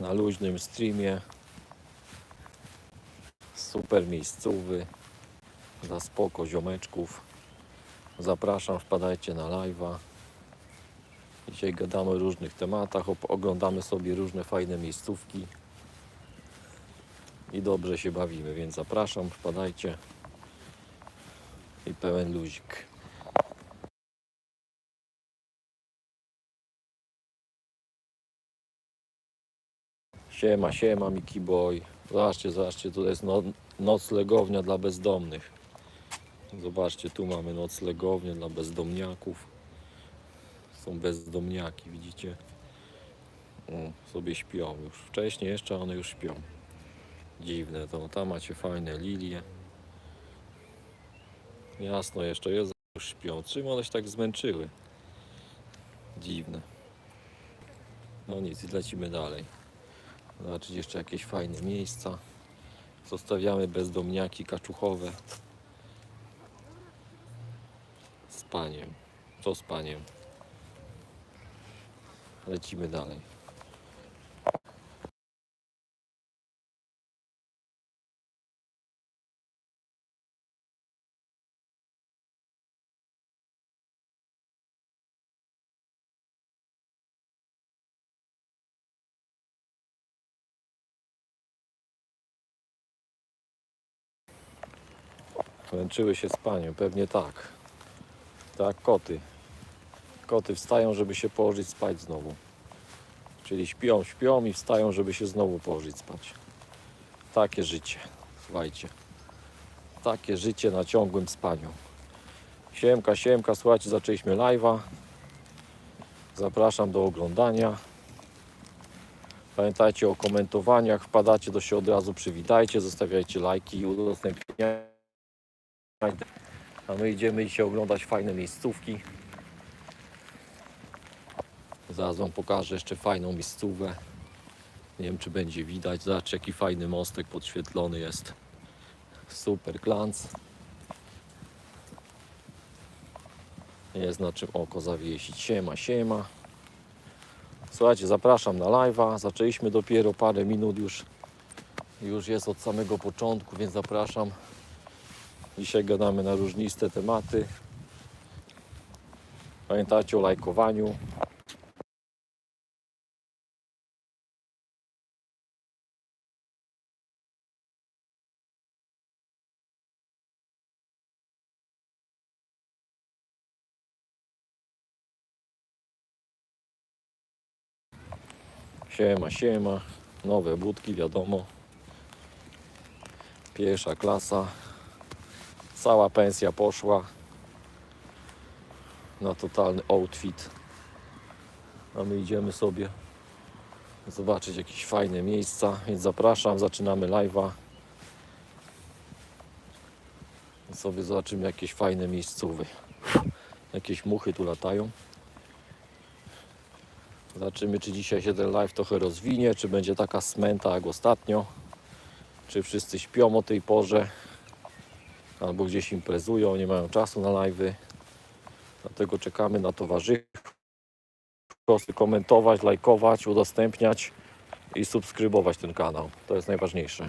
na luźnym streamie. Super miejscowy. Za spoko ziomeczków. Zapraszam, wpadajcie na live'a. Dzisiaj gadamy o różnych tematach, oglądamy sobie różne fajne miejscówki i dobrze się bawimy, więc zapraszam, wpadajcie i pełen luzik. Siema, siema Miki Boy. Zobaczcie, zobaczcie, tutaj jest no, noclegownia dla bezdomnych. Zobaczcie, tu mamy noclegownię dla bezdomniaków. Są bezdomniaki, widzicie? O, sobie śpią już. Wcześniej jeszcze one już śpią. Dziwne to. Tam macie fajne lilie. Jasno jeszcze jest, już śpią. Czym one się tak zmęczyły? Dziwne. No nic, lecimy dalej. Zobaczyć jeszcze jakieś fajne miejsca. Zostawiamy bezdomniaki kaczuchowe. Z paniem. Co z paniem? Lecimy dalej. Męczyły się z panią, pewnie tak. Tak, koty. Koty wstają, żeby się położyć spać znowu. Czyli śpią, śpią i wstają, żeby się znowu położyć spać. Takie życie. Słuchajcie. Takie życie na ciągłym spaniu. Siemka, siemka, słuchajcie, zaczęliśmy live'a. Zapraszam do oglądania. Pamiętajcie o komentowaniach, wpadacie, to się od razu przywitajcie, zostawiajcie lajki i udostępniajcie. A my idziemy dzisiaj oglądać fajne miejscówki. Zaraz Wam pokażę jeszcze fajną miejscówę. Nie wiem czy będzie widać. Zobaczcie jaki fajny mostek podświetlony jest. Super glans. Jest na czym oko zawiesić. Siema, siema. Słuchajcie, zapraszam na live'a. Zaczęliśmy dopiero parę minut już. Już jest od samego początku, więc zapraszam. Dzisiaj gadamy na różniste tematy. Pamiętajcie o lajkowaniu. Siema, siema. Nowe budki, wiadomo. Pierwsza klasa. Cała pensja poszła na totalny outfit. A my idziemy sobie zobaczyć jakieś fajne miejsca, więc zapraszam, zaczynamy live'a. Sobie zobaczymy jakieś fajne miejscowy. Jakieś muchy tu latają. Zobaczymy, czy dzisiaj się ten live trochę rozwinie, czy będzie taka smęta jak ostatnio. Czy wszyscy śpią o tej porze albo gdzieś imprezują, nie mają czasu na live'y. Dlatego czekamy na towarzyszów. Komentować, lajkować, udostępniać i subskrybować ten kanał. To jest najważniejsze.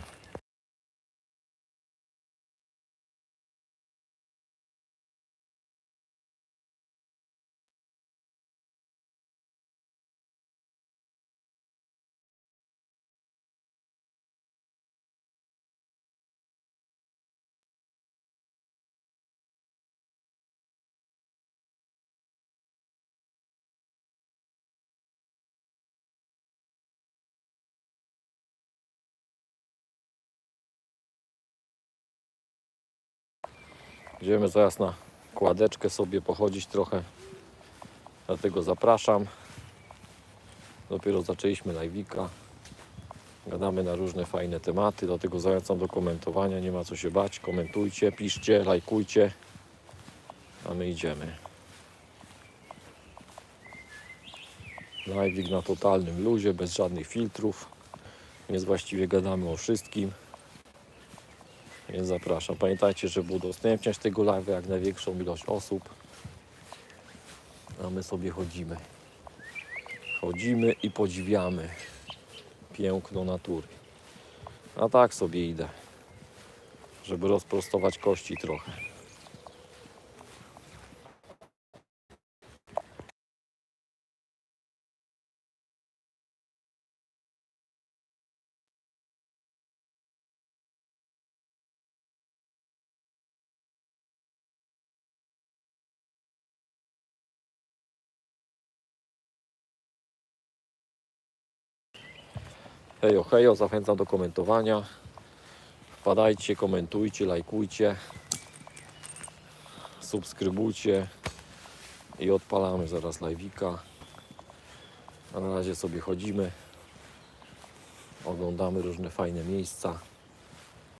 Idziemy zaraz na kładeczkę sobie pochodzić trochę. Dlatego zapraszam. Dopiero zaczęliśmy live'ika. Gadamy na różne fajne tematy, dlatego zachęcam do komentowania. Nie ma co się bać. Komentujcie, piszcie, lajkujcie. A my idziemy. Live'ik na totalnym luzie, bez żadnych filtrów. Więc właściwie gadamy o wszystkim. Więc zapraszam. Pamiętajcie, żeby udostępniać tego live jak największą ilość osób. A my sobie chodzimy. Chodzimy i podziwiamy. piękno natury. A tak sobie idę, żeby rozprostować kości trochę. Hejo, hejo, zachęcam do komentowania. Wpadajcie, komentujcie, lajkujcie, subskrybujcie i odpalamy zaraz live'ika. A na razie sobie chodzimy, oglądamy różne fajne miejsca.